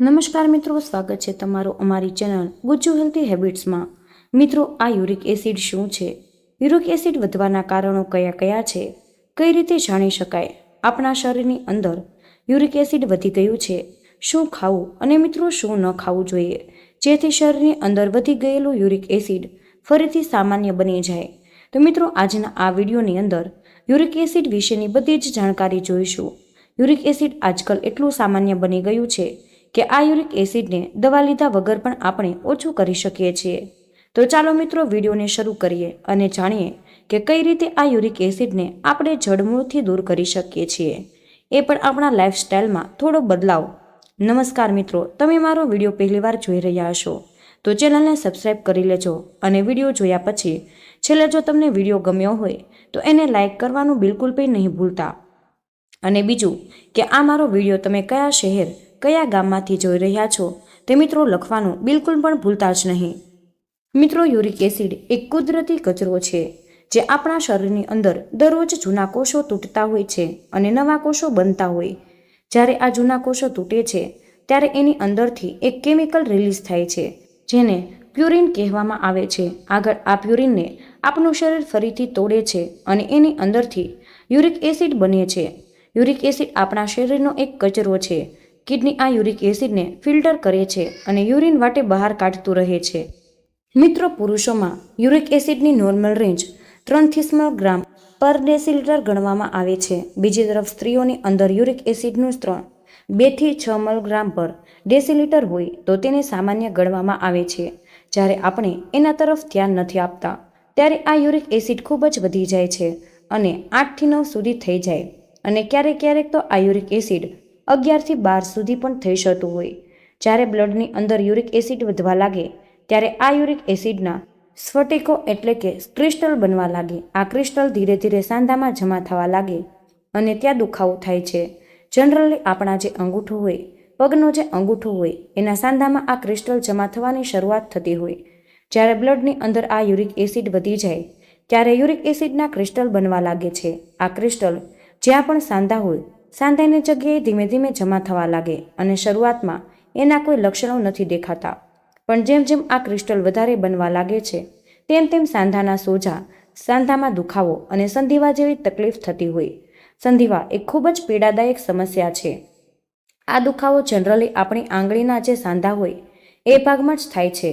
નમસ્કાર મિત્રો, સ્વાગત છે તમારું અમારી ચેનલ ગુજ્જુ હેલ્ધી હેબિટ્સમાં. મિત્રો, આ યુરિક એસિડ શું છે? યુરિક એસિડ વધવાના કારણો કયા કયા છે? કઈ રીતે જાણી શકાય? આપણા શરીરની અંદર યુરિક એસિડ વધી ગયું છે. શું ખાવું અને મિત્રો, શું ન ખાવું જોઈએ? જેથી શરીરની અંદર વધી ગયેલું યુરિક એસિડ ફરીથી સામાન્ય બની જાય. તો મિત્રો, આજના આ વિડીયોની અંદર યુરિક એસિડ વિશેની બધી જ જાણકારી જોઈશું. યુરિક એસિડ આજકાલ એટલું સામાન્ય બની ગયું છે કે આ યુરિક એસિડને દવા લીધા વગર પણ આપણે ઓછું કરી શકીએ છીએ. તો ચાલો મિત્રો વિડીયોને શરૂ કરીએ અને જાણીએ કે કઈ રીતે આ યુરિક એસિડને આપણે જડમૂળથી દૂર કરી શકીએ છીએ. એ પણ આપણા લાઈફસ્ટાઈલમાં થોડો બદલાવ. નમસ્કાર મિત્રો, તમે મારો વીડિયો પહેલીવાર જોઈ રહ્યા હશો. તો ચેનલને સબસ્ક્રાઈબ કરી લેજો અને વીડિયો જોયા પછી છેલ્લે જો તમને વીડિયો ગમ્યો હોય, તો એને લાઈક કરવાનું બિલકુલ પણ નહીં ભૂલતા. અને બીજું કે આ મારો વીડિયો તમે કયા શહેર કયા ગામમાંથી જોઈ રહ્યા છો તે મિત્રો લખવાનું બિલકુલ પણ ભૂલતા જ નહીં. મિત્રો યુરિક એસિડ એક કુદરતી કચરો છે, જે આપણા શરીરની અંદર દરરોજ જૂના કોષો તૂટતા હોય છે અને નવા કોષો બનતા હોય. જ્યારે આ જૂના કોષો તૂટે છે, ત્યારે એની અંદરથી એક કેમિકલ રિલીઝ થાય છે, જેને પ્યુરિન કહેવામાં આવે છે. આગળ આ પ્યુરિનને આપણું શરીર ફરીથી તોડે છે અને એની અંદરથી યુરિક એસિડ બને છે. યુરિક એસિડ આપણા શરીરનો એક કચરો છે કિડની આ યુરિક એસિડને ફિલ્ટર કરે છે અને યુરિન વાટે બહાર કાઢતું રહે છે. મિત્રો, પુરુષોમાં યુરિક એસિડની નોર્મલ રેન્જ ત્રણથી સ્મોલ ગ્રામ પર ડેસિલિટર ગણવામાં આવે છે. બીજી તરફ, સ્ત્રીઓની અંદર યુરિક એસિડનું સ્ત્રણ બેથી છ મલગ્રામ પર ડેસિલિટર હોય તો તેને સામાન્ય ગણવામાં આવે છે. જ્યારે આપણે એના તરફ ધ્યાન નથી આપતા, ત્યારે આ યુરિક એસિડ ખૂબ જ વધી જાય છે અને આઠથી નવ સુધી થઈ જાય અને ક્યારેક ક્યારેક તો આ યુરિક એસિડ અગિયારથી બાર સુધી પણ થઈ શકતું હોય. જ્યારે બ્લડની અંદર યુરિક એસિડ વધવા લાગે, ત્યારે આ યુરિક એસિડના સ્ફટિકો એટલે કે ક્રિસ્ટલ બનવા લાગે. આ ક્રિસ્ટલ ધીરે ધીરે સાંધામાં જમા થવા લાગે અને ત્યાં દુખાવો થાય છે. જનરલી આપણા જે અંગૂઠો હોય, પગનો જે અંગૂઠો હોય, એના સાંધામાં આ ક્રિસ્ટલ જમા થવાની શરૂઆત થતી હોય. જ્યારે બ્લડની અંદર આ યુરિક એસિડ વધી જાય, ત્યારે યુરિક એસિડના ક્રિસ્ટલ બનવા લાગે છે. આ ક્રિસ્ટલ જ્યાં પણ સાંધા હોય સાંધાની જગ્યાએ ધીમે ધીમે જમા થવા લાગે અને શરૂઆતમાં એના કોઈ લક્ષણો નથી દેખાતા. પણ જેમ જેમ આ ક્રિસ્ટલ વધારે બનવા લાગે છે, તેમ તેમ સાંધાના સોજા સાંધામાં દુખાવો અને સંધિવા જેવી તકલીફ થતી હોય. સંધિવા એ ખૂબ જ પીડાદાયક સમસ્યા છે. આ દુખાવો જનરલી આપણી આંગળીના જે સાંધા હોય, એ ભાગમાં જ થાય છે.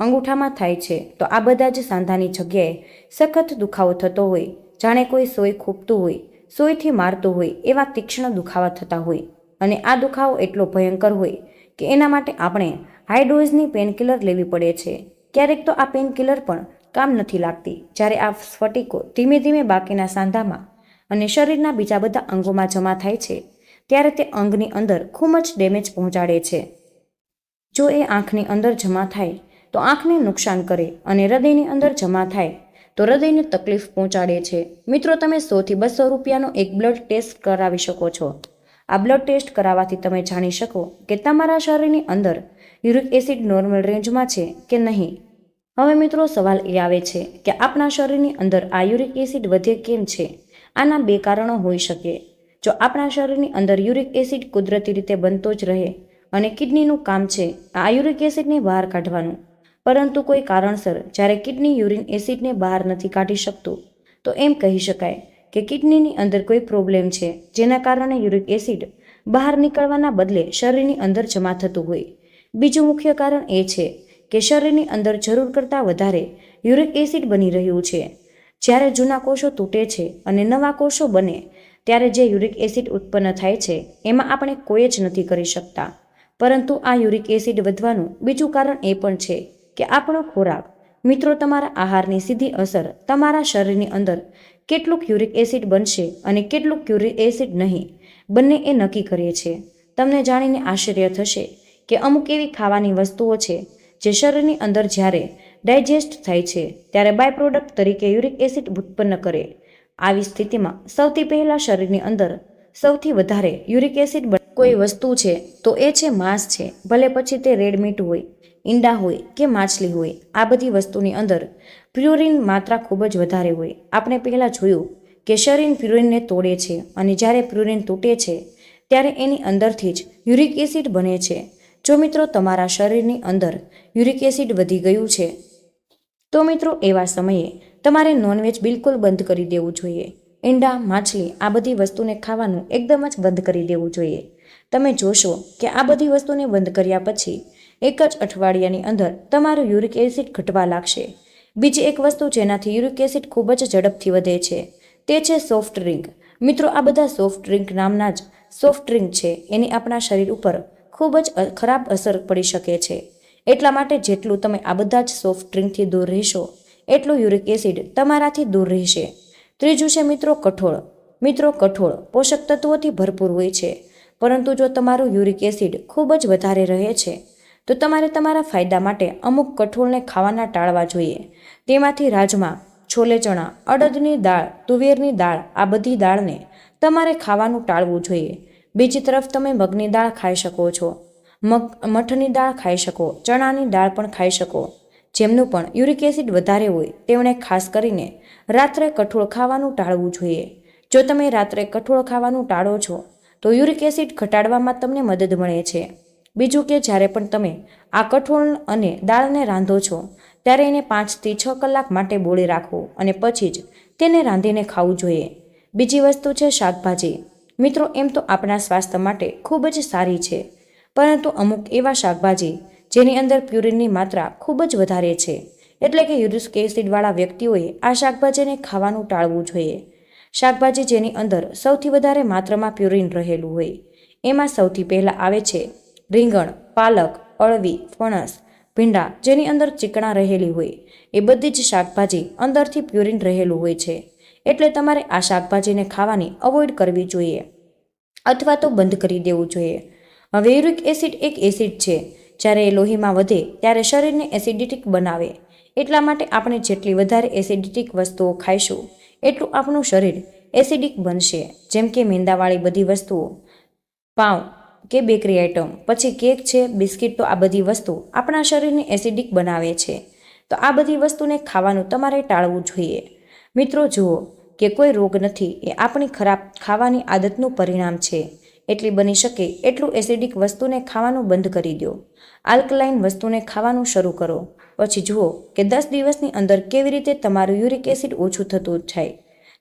અંગૂઠામાં થાય છે, તો આ બધા જ સાંધાની જગ્યાએ સખત દુખાવો થતો હોય. જાણે કોઈ સોય ખૂપતું હોય સોયથી મારતો હોય એવા તીક્ષ્ણ દુખાવા થતા હોય. અને આ દુખાવો એટલો ભયંકર હોય કે એના માટે આપણે હાઈ પેનકિલર લેવી પડે છે. ક્યારેક તો આ પેનકિલર પણ કામ નથી લાગતી. જ્યારે આ સ્ફટિકો ધીમે ધીમે બાકીના સાંધામાં અને શરીરના બીજા બધા અંગોમાં જમા થાય છે, ત્યારે તે અંગની અંદર ખૂબ જ ડેમેજ પહોંચાડે છે. જો એ આંખની અંદર જમા થાય, તો આંખને નુકસાન કરે અને હૃદયની અંદર જમા થાય તો હૃદયને તકલીફ પહોંચાડે છે. મિત્રો, તમે સોથી બસો રૂપિયાનો એક બ્લડ ટેસ્ટ કરાવી શકો છો. આ બ્લડ ટેસ્ટ કરાવવાથી તમે જાણી શકો કે તમારા શરીરની અંદર યુરિક એસિડ નોર્મલ રેન્જમાં છે કે નહીં. હવે મિત્રો, સવાલ એ આવે છે કે આપણા શરીરની અંદર આ યુરિક એસિડ વધે કેમ છે? આના બે કારણો હોઈ શકે. જો આપણા શરીરની અંદર યુરિક એસિડ કુદરતી રીતે બનતો જ રહે અને કિડનીનું કામ છે, આ યુરિક એસિડને બહાર કાઢવાનું. પરંતુ કોઈ કારણસર જ્યારે કિડની યુરિન એસિડને બહાર નથી કાઢી શકતું, તો એમ કહી શકાય કે કિડનીની અંદર કોઈ પ્રોબ્લેમ છે જેના કારણે યુરિક એસિડ બહાર નીકળવાના બદલે શરીરની અંદર જમા થતું હોય. બીજું મુખ્ય કારણ એ છે કે શરીરની અંદર જરૂર કરતાં વધારે યુરિક એસિડ બની રહ્યું છે. જ્યારે જૂના કોષો તૂટે છે અને નવા કોષો બને, ત્યારે જે યુરિક એસિડ ઉત્પન્ન થાય છે, એમાં આપણે કોઈ જ નથી કરી શકતા. પરંતુ આ યુરિક એસિડ વધવાનું બીજું કારણ એ પણ છે કે આપણો ખોરાક, મિત્રો તમારા આહારની સીધી અસર તમારા શરીરની અંદર કેટલુંક યુરિક એસિડ બનશે અને કેટલુંક ક્યુરિક એસિડ નહીં, બંને એ નક્કી કરીએ છીએ. તમને જાણીને આશ્ચર્ય થશે કે અમુક એવી ખાવાની વસ્તુઓ છે જે શરીરની અંદર જ્યારે ડાયજેસ્ટ થાય છે, ત્યારે બાય પ્રોડક્ટ તરીકે યુરિક એસિડ ઉત્પન્ન કરે. આવી સ્થિતિમાં સૌથી પહેલાં શરીરની અંદર સૌથી વધારે યુરિક એસિડ કોઈ વસ્તુ છે તો એ છે માંસ છે, ભલે પછી તે રેડ મીટ હોય ઈંડા હોય કે માછલી હોય, આ બધી વસ્તુની અંદર પ્યુરિન માત્રા ખૂબ જ વધારે હોય. આપણે પહેલાં જોયું કે શરીર પ્યુરિનને તોડે છે અને જ્યારે પ્યુરિન તૂટે છે, ત્યારે એની અંદરથી જ યુરિક એસિડ બને છે. જો મિત્રો તમારા શરીરની અંદર યુરિક એસિડ વધી ગયું છે, તો મિત્રો એવા સમયે તમારે નોનવેજ બિલકુલ બંધ કરી દેવું જોઈએ. ઈંડા, માછલી આ બધી વસ્તુને ખાવાનું એકદમ જ બંધ કરી દેવું જોઈએ. તમે જોશો કે આ બધી વસ્તુને બંધ કર્યા પછી એક જ અઠવાડિયાની અંદર તમારું યુરિક એસિડ ઘટવા લાગશે. બીજી એક વસ્તુ જેનાથી યુરિક એસિડ ખૂબ જ ઝડપથી વધે છે, તે છે સોફ્ટ ડ્રિંક. મિત્રો, આ બધા સોફ્ટ ડ્રિંક નામના જ સોફ્ટ ડ્રિંક છે, એની આપણા શરીર ઉપર ખૂબ જ ખરાબ અસર પડી શકે છે. એટલા માટે જેટલું તમે આ બધા જ સોફ્ટ ડ્રિંકથી દૂર રહેશો, એટલું યુરિક એસિડ તમારાથી દૂર રહેશે. ત્રીજું છે મિત્રો, કઠોળ. મિત્રો, કઠોળ પોષક તત્વોથી ભરપૂર હોય છે, પરંતુ જો તમારું યુરિક એસિડ ખૂબ જ વધારે રહે છે તો તમારે તમારા ફાયદા માટે અમુક કઠોળને ખાવાના ટાળવા જોઈએ. તેમાંથી રાજમા, છોલે ચણા, અડદની દાળ, તુવેરની દાળ, આ બધી દાળને તમારે ખાવાનું ટાળવું જોઈએ. બીજી તરફ તમે મગની દાળ ખાઈ શકો છો. મગ, મઠની દાળ ખાઈ શકો, ચણાની દાળ પણ ખાઈ શકો. જેમનું પણ યુરિક એસિડ વધારે હોય તેમણે ખાસ કરીને રાત્રે કઠોળ ખાવાનું ટાળવું જોઈએ. જો તમે રાત્રે કઠોળ ખાવાનું ટાળો છો, તો યુરિક એસિડ ઘટાડવામાં તમને મદદ મળે છે. બીજું કે જ્યારે પણ તમે આ કઠોળ અને દાળને રાંધો છો, ત્યારે એને પાંચથી છ કલાક માટે બોળી રાખો અને પછી જ તેને રાંધીને ખાવું જોઈએ. બીજી વસ્તુ છે શાકભાજી. મિત્રો, એમ તો આપણા સ્વાસ્થ્ય માટે ખૂબ જ સારી છે, પરંતુ અમુક એવા શાકભાજી જેની અંદર પ્યુરિનની માત્રા ખૂબ જ વધારે છે. એટલે કે યુરિક એસિડવાળા વ્યક્તિઓએ આ શાકભાજીને ખાવાનું ટાળવું જોઈએ. શાકભાજી જેની અંદર સૌથી વધારે માત્રામાં પ્યુરિન રહેલું હોય, એમાં સૌથી પહેલાં આવે છે રીંગણ, પાલક, અળવી, ફણસ, ભીંડા જેની અંદર ચીકણા રહેલી હોય, એ બધી જ શાકભાજી અંદરથી પ્યુરિન રહેલું હોય છે. એટલે તમારે આ શાકભાજીને ખાવાની અવોઇડ કરવી જોઈએ. અથવા તો બંધ કરી દેવું જોઈએ. હવે યુરિક એસિડ એક એસિડ છે. જ્યારે એ લોહીમાં વધે ત્યારે શરીરને એસિડિટિક બનાવે. એટલા માટે આપણે જેટલી વધારે એસિડિટિક વસ્તુઓ ખાઈશું, એટલું આપણું શરીર એસિડિક બનશે. જેમ કે મેંદાવાળી બધી વસ્તુઓ, પાઉં કે બેકરી આઇટમ, પછી કેક છે, બિસ્કિટ તો આ બધી વસ્તુ આપણા શરીરને એસિડિક બનાવે છે. તો આ બધી વસ્તુને ખાવાનું તમારે ટાળવું જોઈએ. મિત્રો, જુઓ કે કોઈ રોગ નથી, એ આપણી ખરાબ ખાવાની આદતનું પરિણામ છે. એટલી બની શકે એટલું એસિડિક વસ્તુને ખાવાનું બંધ કરી દો. આલ્કલાઇન વસ્તુને ખાવાનું શરૂ કરો. પછી જુઓ કે દસ દિવસની અંદર કેવી રીતે તમારું યુરિક એસિડ ઓછું થતું થાય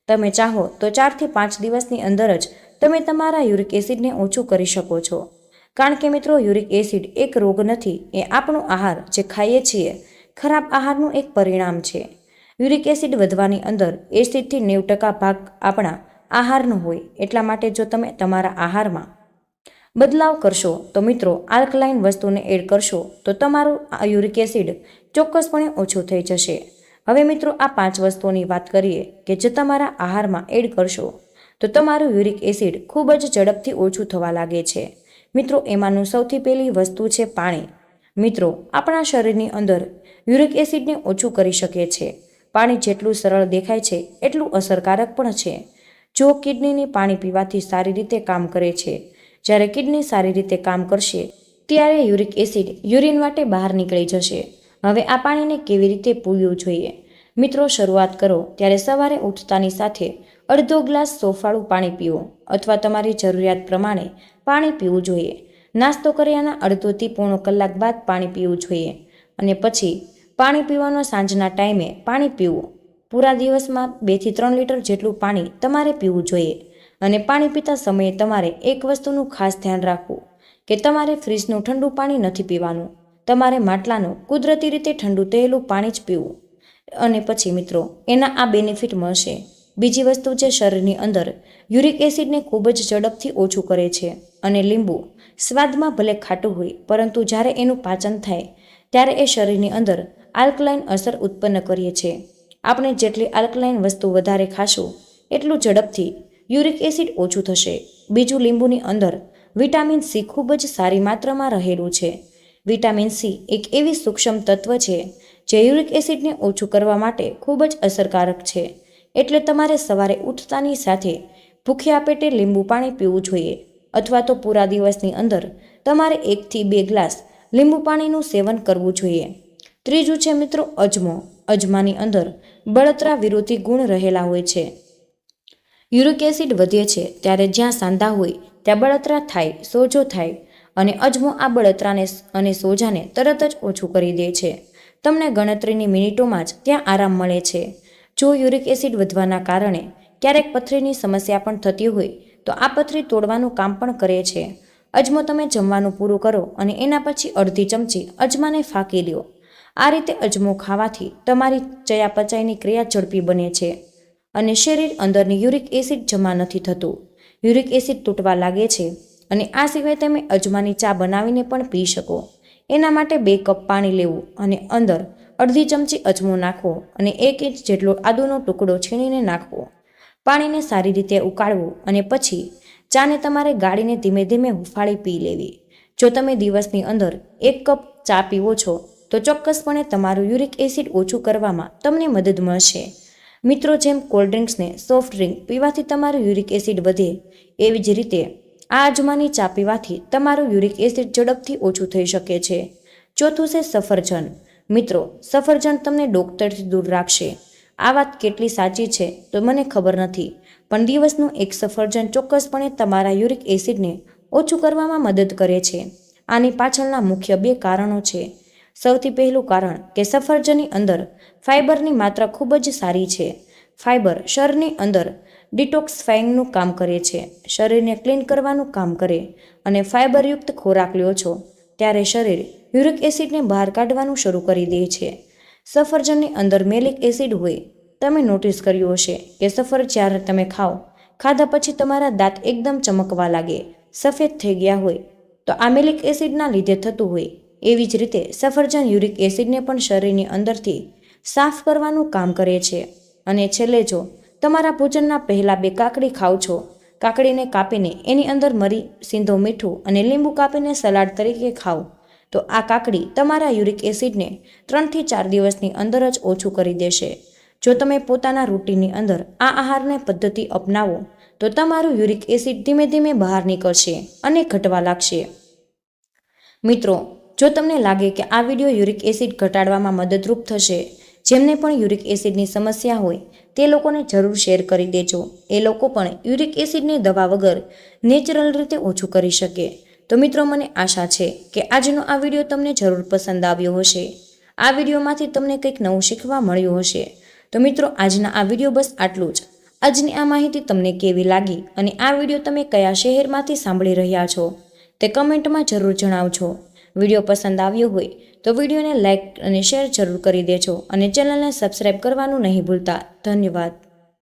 તમે ચાહો તો ચારથી પાંચ દિવસની અંદર જ તમે તમારા યુરિક એસિડને ઓછું કરી શકો છો. કારણ કે મિત્રો યુરિક એસિડ એક રોગ નથી, એ આપણો આહાર જે ખાઈએ છીએ, ખરાબ આહારનું એક પરિણામ છે. યુરિક એસિડ વધવાની અંદર એસિડથી નેવું ટકા ભાગ આપણા આહારનો હોય, એટલા માટે જો તમે તમારા આહારમાં બદલાવ કરશો, તો મિત્રો આલ્કલાઇન વસ્તુને એડ કરશો, તો તમારું યુરિક એસિડ ચોક્કસપણે ઓછું થઈ જશે. હવે મિત્રો, આ પાંચ વસ્તુઓની વાત કરીએ કે જે તમારા આહારમાં એડ કરશો તો તમારું યુરિક એસિડ ખૂબ જ ઝડપથી ઓછું થવા લાગે છે. મિત્રો, એમાંનું સૌથી પહેલી વસ્તુ છે પાણી. મિત્રો, આપણા શરીરની અંદર યુરિક એસિડને ઓછું કરી શકે છે. પાણી જેટલું સરળ દેખાય છે, એટલું અસરકારક પણ છે. જો કિડનીની પાણી પીવાથી સારી રીતે કામ કરે છે, જ્યારે કિડની સારી રીતે કામ કરશે, ત્યારે યુરિક એસિડ યુરિન માટે બહાર નીકળી જશે. હવે આ પાણીને કેવી રીતે પીવું જોઈએ? મિત્રો, શરૂઆત કરો. ત્યારે સવારે ઉઠતાની સાથે અડધો ગ્લાસ સોફાળું પાણી પીવો અથવા તમારી જરૂરિયાત પ્રમાણે પાણી પીવું જોઈએ. નાસ્તો કર્યાના અડધોથી પોણો કલાક બાદ પાણી પીવું જોઈએ અને પછી પાણી પીવાનો સાંજના ટાઈમે પાણી પીવું. પૂરા દિવસમાં બેથી ત્રણ લીટર જેટલું પાણી તમારે પીવું જોઈએ અને પાણી પીતા સમયે તમારે એક વસ્તુનું ખાસ ધ્યાન રાખવું કે તમારે ફ્રીજનું ઠંડુ પાણી નથી પીવાનું. તમારે માટલાનું કુદરતી રીતે ઠંડુ થયેલું પાણી જ પીવું. અને પછી મિત્રો, એના આ બેનિફિટ મળશે. બીજી વસ્તુ છે શરીરની અંદર યુરિક એસિડને ખૂબ જ ઝડપથી ઓછું કરે છે અને લીંબુ સ્વાદમાં ભલે ખાટું હોય, પરંતુ જ્યારે એનું પાચન થાય, ત્યારે એ શરીરની અંદર આલ્કલાઇન અસર ઉત્પન્ન કરીએ છીએ આપણે જેટલી આલ્કલાઇન વસ્તુ વધારે ખાશું, એટલું ઝડપથી યુરિક એસિડ ઓછું થશે. બીજું, લીંબુની અંદર વિટામિન સી ખૂબ જ સારી માત્રામાં રહેલું છે. વિટામિન સી એક એવી સૂક્ષ્મ તત્વ છે જે યુરિક એસિડને ઓછું કરવા માટે ખૂબ જ અસરકારક છે. એટલે તમારે સવારે ઉઠતાની સાથે ભૂખ્યા પેટે લીંબુ પાણી પીવું જોઈએ અથવા તો પૂરા દિવસની અંદર તમારે એકથી બે ગ્લાસ લીંબુ પાણીનું સેવન કરવું જોઈએ. ત્રીજું છે મિત્રો અજમો. અજમાની અંદર બળતરા વિરોધી ગુણ રહેલા હોય છે. યુરિક એસિડ વધે છે ત્યારે જ્યાં સાંધા હોય ત્યાં બળતરા થાય, સોજો થાય અને અજમો આ બળતરાને અને સોજાને તરત જ ઓછું કરી દે છે. તમને ગણતરીની મિનિટોમાં જ ત્યાં આરામ મળે છે. જો યુરિક એસિડ વધવાના કારણે ક્યારેક પથરીની સમસ્યા પણ થતી હોય, તો આ પથરી તોડવાનું કામ પણ કરે છે. અજમો તમે જમવાનું પૂરું કરો અને એના પછી અડધી ચમચી અજમાને ફાંકી લ્યો આ રીતે અજમો ખાવાથી તમારી ચયાપચયની ક્રિયા ઝડપી બને છે અને શરીર અંદરની યુરિક એસિડ જમા નથી થતું. યુરિક એસિડ તૂટવા લાગે છે અને આ સિવાય તમે અજમાની ચા બનાવીને પણ પી શકો. એના માટે બે કપ પાણી લેવું અને અંદર અડધી ચમચી અજમો નાખવો અને એક ઇંચ જેટલો આદુનો ટુકડો છીણીને નાખવો. પાણીને સારી રીતે ઉકાળવું અને પછી ચાને તમારે ગાળીને ધીમે ધીમે હુંફાળી પી લેવી. જો તમે દિવસની અંદર એક કપ ચા પીવો છો, તો ચોક્કસપણે તમારું યુરિક એસિડ ઓછું કરવામાં તમને મદદ મળશે. મિત્રો, જેમ કોલ્ડ ડ્રિંક્સને સોફ્ટ ડ્રિંક પીવાથી તમારું યુરિક એસિડ વધે, એવી જ રીતે આ અજમાની ચા પીવાથી તમારું યુરિક એસિડ ઝડપથી ઓછું થઈ શકે છે. ચોથું છે સફરજન. મિત્રો, સફરજન તમને ડોક્ટરથી દૂર રાખશે. આ વાત કેટલી સાચી છે, તો મને ખબર નથી, પણ દિવસનું એક સફરજન ચોક્કસપણે તમારા યુરિક એસિડને ઓછું કરવામાં મદદ કરે છે. આની પાછળના મુખ્ય બે કારણો છે. સૌથી પહેલું કારણ કે સફરજનની અંદર ફાઇબરની માત્રા ખૂબ જ સારી છે. ફાઇબર શરીરની અંદર ડિટોક્સફાઈંગનું કામ કરે છે. શરીરને ક્લીન કરવાનું કામ કરે અને ફાઇબરયુક્ત ખોરાક લ્યો છો. ત્યારે શરીર યુરિક એસિડને બહાર કાઢવાનું શરૂ કરી દે છે. સફરજનની અંદર મેલિક એસિડ હોય, તમે નોટિસ કર્યું હશે કે સફર જ્યારે તમે ખાઓ, ખાધા પછી તમારા દાંત એકદમ ચમકવા લાગે, સફેદ થઈ ગયા હોય, તો આ મેલિક એસિડના લીધે થતું હોય. એવી જ રીતે સફરજન યુરિક એસિડને પણ શરીરની અંદરથી સાફ કરવાનું કામ કરે છે. અને છેલ્લે જો તમારા ભોજનના પહેલાં બે કાકડી ખાઓ છો કાકડીને કાપીને એની અંદર મરી, સિંધો મીઠું અને લીંબુ કાપીને સલાડ તરીકે ખાઓ. તો આ કાકડી તમારા યુરિક એસિડને ત્રણથી ચાર દિવસની અંદર જ ઓછું કરી દેશે. જો તમે પોતાના રૂટીનની અંદર આ આહારને પદ્ધતિ અપનાવો, તો તમારું યુરિક એસિડ ધીમે ધીમે બહાર નીકળશે અને ઘટવા લાગશે. મિત્રો, જો તમને લાગે કે આ વીડિયો યુરિક એસિડ ઘટાડવામાં મદદરૂપ થશે, જેમને પણ યુરિક એસિડની સમસ્યા હોય તે લોકોને જરૂર શેર કરી દેજો. એ લોકો પણ યુરિક એસિડની દવા વગર નેચરલ રીતે ઓછું કરી શકે. તો મિત્રો, મને આશા છે કે આજનો આ વીડિયો તમને જરૂર પસંદ આવ્યો હશે. આ વિડીયોમાંથી તમને કંઈક નવું શીખવા મળ્યું હશે. તો મિત્રો, આજના આ વીડિયો બસ આટલું જ. આજની આ માહિતી તમને કેવી લાગી અને આ વીડિયો તમે કયા શહેરમાંથી સાંભળી રહ્યા છો તે કમેન્ટમાં જરૂર જણાવજો. વીડિયો પસંદ આવ્યો હોય તો વિડીયોને લાઇક અને શેર જરૂર કરી દેજો અને ચેનલને સબસ્ક્રાઈબ કરવાનું નહીં ભૂલતા. ધન્યવાદ.